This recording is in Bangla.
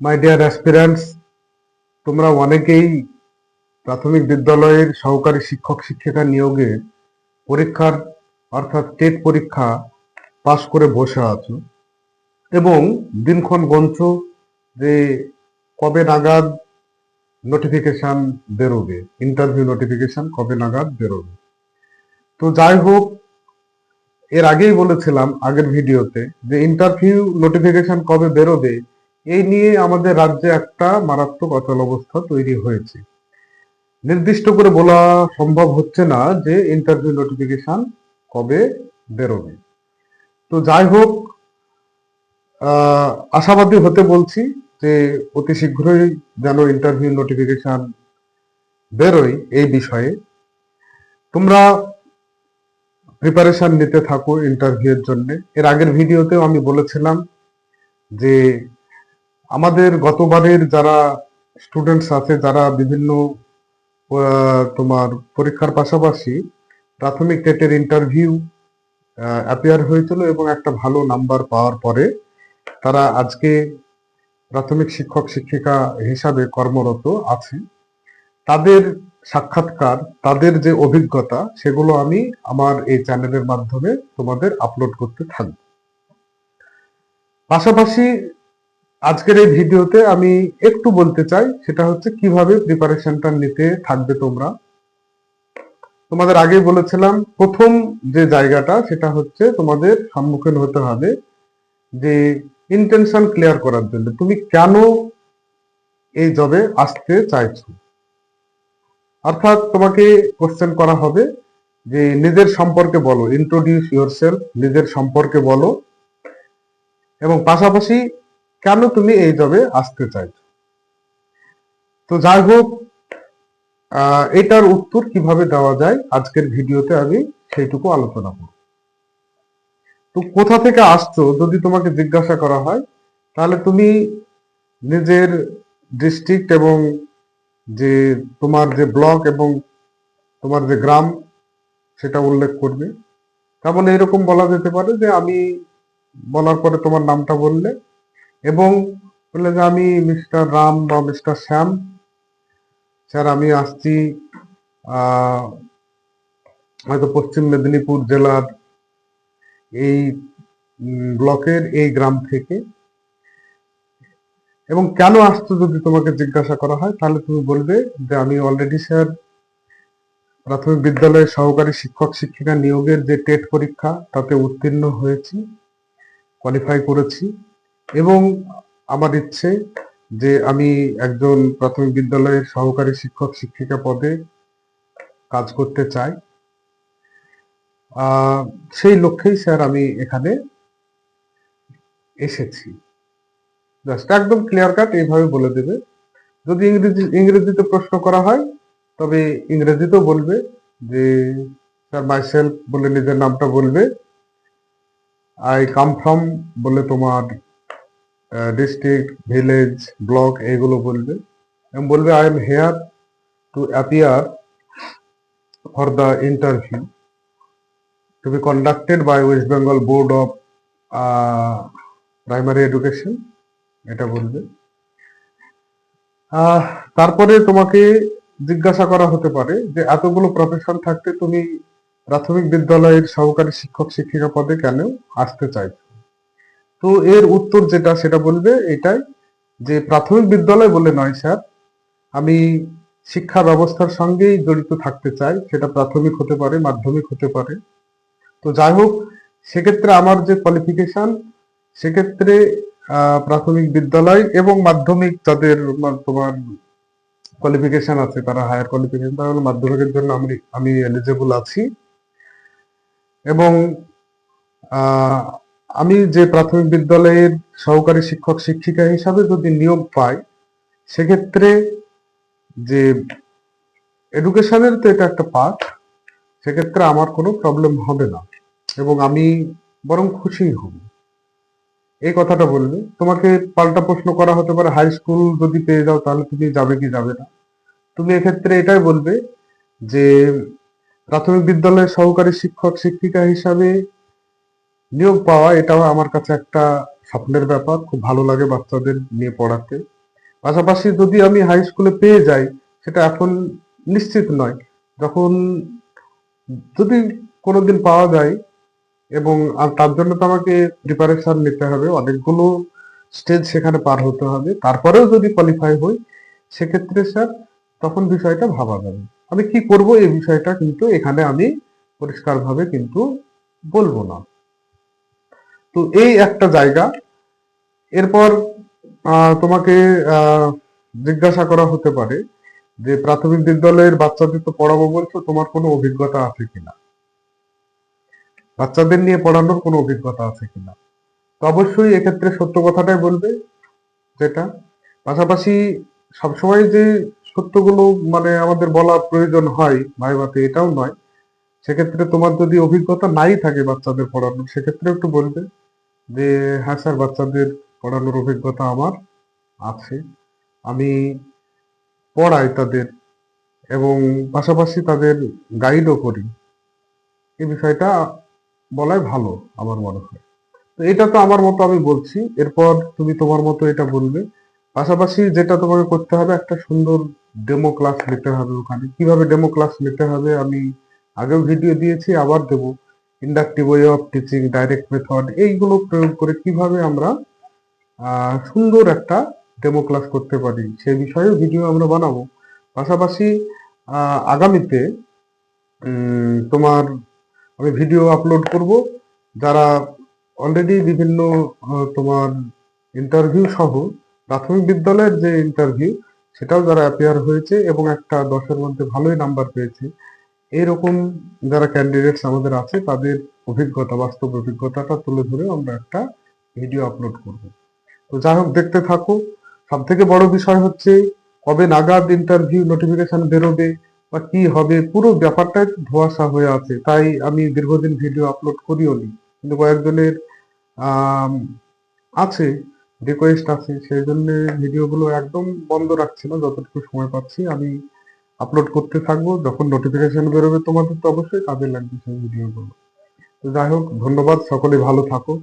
মাই ডিয়ার অ্যাসপিরেন্টস তোমরা অনেকেই প্রাথমিক বিদ্যালয়ের সহকারী শিক্ষক শিক্ষিকা নিয়োগে পরীক্ষার, অর্থাৎ টেট পরীক্ষা পাশ করে বসে আছো এবং দিনক্ষণ গঞ্চ যে কবে নাগাদ নোটিফিকেশন বেরোবে ইন্টারভিউ নোটিফিকেশন কবে নাগাদ বেরোবে। তো যাই হোক, এর আগেই বলেছিলাম আগের ভিডিওতে যে ইন্টারভিউ নোটিফিকেশন কবে বেরোবে এই নিয়ে আমাদের রাজ্যে একটা মারাত্মক অচল অবস্থা তৈরি হয়েছে। নির্দিষ্ট করে বলা সম্ভব হচ্ছে না যে ইন্টারভিউ নোটিফিকেশন কবে বেরোবে। তো যাই হোক আশাবাদী হতে বলছি যে অতি শীঘ্রই যেন ইন্টারভিউ নোটিফিকেশন বেরোয় এই বিষয়ে। তোমরা প্রিপারেশন নিতে থাকো ইন্টারভিউ এর জন্য। এর আগের ভিডিওতেও আমি বলেছিলাম যে আমাদের গতবারের যারা স্টুডেন্টস আছে, যারা বিভিন্ন তোমার পরীক্ষার পাশাপাশি প্রাথমিক টেটের ইন্টারভিউ অ্যাপিয়ার হয়েছিল এবং একটা ভালো নাম্বার পাওয়ার পরে তারা আজকে প্রাথমিক শিক্ষক, শিক্ষিকা হিসাবে কর্মরত আছে। তাদের সাক্ষাৎকার, তাদের যে অভিজ্ঞতা, সেগুলো আমি আমার এই চ্যানেলের মাধ্যমে তোমাদের আপলোড করতে থাকব। পাশাপাশি আজকের এই ভিডিওতে আমি একটু বলতে চাই, সেটা হচ্ছে কীভাবে প্রিপারেশনটা নিতে থাকবে তোমরা। তোমাদের আগে বলেছিলাম, প্রথম যে জায়গাটা, সেটা হচ্ছে তোমাদের সম্মুখীন হতে হবে যে ইন্টেনশন ক্লিয়ার করার জন্য। তুমি কেন এই জবে আসতে চাইছো? অর্থাৎ তোমাকে কোশ্চেন করা হবে যে নিজের সম্পর্কে বলো ইন্ট্রোডিউস ইউর নিজের সম্পর্কে বলো। এবং পাশাপাশি কেন তুমি এই জবে আসতে চাইছো? তো যাই হোক এটার উত্তর কীভাবে দেওয়া যায় আজকের ভিডিওতে আমি সেইটুকু আলোচনা করব। তো কোথা থেকে আসছো যদি তোমাকে জিজ্ঞাসা করা হয়, তাহলে তুমি নিজের ডিস্ট্রিক্ট এবং যে তোমার যে ব্লক এবং তোমার যে গ্রাম, সেটা উল্লেখ করবে। তেমন এরকম বলা যেতে পারে যে আমি বলার পরে তোমার নামটা বললে এবং বললে যে আমি মিস্টার রাম বা মিস্টার শ্যাম। স্যার, আমি আসছি হয়তো পশ্চিম মেদিনীপুর জেলার এই ব্লকের এই গ্রাম থেকে। এবং কেন আসতো যদি তোমাকে জিজ্ঞাসা করা হয়, তাহলে তুমি বলবে যে আমি অলরেডি স্যার প্রাথমিক বিদ্যালয়ে সহকারী শিক্ষক শিক্ষিকা নিয়োগের যে টেট পরীক্ষা, তাতে উত্তীর্ণ হয়েছি কোয়ালিফাই করেছি। এবং আমার ইচ্ছে যে আমি একজন প্রাথমিক বিদ্যালয়ের সহকারী শিক্ষক, শিক্ষিকা পদে কাজ করতে চাই। সেই লক্ষ্যেই স্যার আমি এখানে এসেছি। জাস্ট একদম ক্লিয়ার কাট এইভাবে বলে দেবে। যদি ইংরেজি, ইংরেজিতে প্রশ্ন করা হয়, তবে ইংরেজিতেও বলবে যে স্যার মাই সেলফ বলে নিজের নামটা বলবে। আই কাম ফ্রম বলে তোমার ডিস্ট্রিক্ট ভিলেজ ব্লক এইগুলো বলবে। এবং বলবে I am here to appear for the interview to be conducted by West Bengal board of primary education এটা বলবে। তারপরে তোমাকে জিজ্ঞাসা করা হতে পারে যে, এতগুলো প্রফেশন থাকতে তুমি প্রাথমিক বিদ্যালয়ের সহকারী শিক্ষক, শিক্ষিকা পদে কেন আসতে চাইছো? তো এর উত্তর যেটা, সেটা বলবে এটাই যে প্রাথমিক বিদ্যালয় বলে নয় স্যার। আমি শিক্ষা ব্যবস্থার সঙ্গেই জড়িত থাকতে চাই, সেটা প্রাথমিক হতে পারে, মাধ্যমিক হতে পারে। তো যাই হোক, সেক্ষেত্রে আমার যে কোয়ালিফিকেশন সেক্ষেত্রে প্রাথমিক বিদ্যালয় এবং মাধ্যমিক যাদের তোমার কোয়ালিফিকেশন আছে, তারা হায়ার কোয়ালিফিকেশন তাহলে মাধ্যমিকের জন্য আমি আমি এলিজেবল আছি। এবং আমি যে প্রাথমিক বিদ্যালয়ের সহকারী শিক্ষক শিক্ষিকা হিসাবে যদি নিয়োগ পাই, সেক্ষেত্রে যে এডুকেশনের তো এটা একটা পার্ট সেক্ষেত্রে আমার কোনো প্রবলেম হবে না এবং আমি বরং খুশি হব। এই কথাটা বলবে তোমাকে পাল্টা প্রশ্ন করা হতে পারে হাই স্কুল যদি পেয়ে যাও তাহলে তুমি যাবে কি যাবে না? তুমি এক্ষেত্রে এটাই বলবে যে প্রাথমিক বিদ্যালয়ের সহকারী শিক্ষক শিক্ষিকা হিসাবে নিয়োগ পাওয়া এটাও আমার কাছে একটা স্বপ্নের ব্যাপার। খুব ভালো লাগে বাচ্চাদের নিয়ে পড়াতে। পাশাপাশি যদি আমি হাই স্কুলে পেয়ে যাই, সেটা এখন নিশ্চিত নয়। যখন যদি কোনোদিন পাওয়া যায় এবং আর তার জন্য তো আমাকে প্রিপারেশন নিতে হবে, অনেকগুলো স্টেজ সেখানে পার হতে হবে। তারপরেও যদি কোয়ালিফাই হই, সেক্ষেত্রে স্যার তখন বিষয়টা ভাবা যাবে। আমি কি করব এই বিষয়টা কিন্তু এখানে আমি পরিষ্কারভাবে কিন্তু বলব না। তো এই একটা জায়গা। এরপর তোমাকে জিজ্ঞাসা করা হতে পারে যে প্রাথমিক বিদ্যালয়ের বাচ্চাদের তো পড়াবো বলছো, তোমার কোনো অভিজ্ঞতা আছে কিনা? বাচ্চাদের নিয়ে পড়ানোর কোনো অভিজ্ঞতা আছে কিনা? তো অবশ্যই এক্ষেত্রে সত্য কথাটাই বলবে যেটা। পাশাপাশি সবসময় যে সত্যগুলো মানে আমাদের বলা প্রয়োজন হয় ভাইভাতে এটাও নয়। সেক্ষেত্রে তোমার যদি অভিজ্ঞতা নাই থাকে বাচ্চাদের পড়ানোর, সেক্ষেত্রে একটু বলবে। যে হ্যাঁ স্যার, বাচ্চাদের পড়ানোর অভিজ্ঞতা আমার আছে। আমি পড়াই তাদের এবং পাশাপাশি তাদের গাইডও করি। এই বিষয়টা বলাই ভালো আমার মনে হয়। তো এটা তো আমার মতো আমি বলছি। এরপর তুমি তোমার মতো এটা বলবে। পাশাপাশি যেটা তোমাকে করতে হবে, একটা সুন্দর ডেমো ক্লাস নিতে হবে ওখানে। কীভাবে ডেমো ক্লাস নিতে হবে আমি আগেও ভিডিও দিয়েছি, আবার দেবো। Inductive way of teaching direct method এইগুলো প্রয়োগ করে কীভাবে আমরা সুন্দর একটা ডেমো ক্লাস করতে পারি, সে বিষয়েও ভিডিও আমরা বানাবো। পাশাপাশি আগামীতে তোমার আমি ভিডিও আপলোড করব। যারা অলরেডি বিভিন্ন তোমার ইন্টারভিউ সহ প্রাথমিক বিদ্যালয়ের যে ইন্টারভিউ সেটাও যারা অ্যাপিয়ার হয়েছে এবং একটা দশের মধ্যে ভালোই নাম্বার পেয়েছে এইরকম যারা ক্যান্ডিডেটস আমাদের আছে, তাদের অভিজ্ঞতা, বাস্তব অভিজ্ঞতাটা তুলে ধরে আমরা একটা ভিডিও আপলোড করব। তো যাই হোক, দেখতে থাকো। সব থেকে বড় বিষয় হচ্ছে, কবে নাগাদ ইন্টারভিউ নোটিফিকেশন বেরোবে বা কি হবে, পুরো ব্যাপারটাই ধোয়াশা হয়ে আছে। তাই আমি দীর্ঘদিন ভিডিও আপলোড করিও নি। কিন্তু কয়েকজনের আছে রিকোয়েস্ট আছে, সেই জন্য ভিডিওগুলো একদম বন্ধ রাখছি না, যতটুকু সময় পাচ্ছি। আমি আপলোড করতে থাকব। যখন নোটিফিকেশন বেরোবে তোমাদের তো অবশ্যই কাজে লাগবে সেই ভিডিওগুলো তো যাই হোক, ধন্যবাদ। সকলে ভালো থাকো।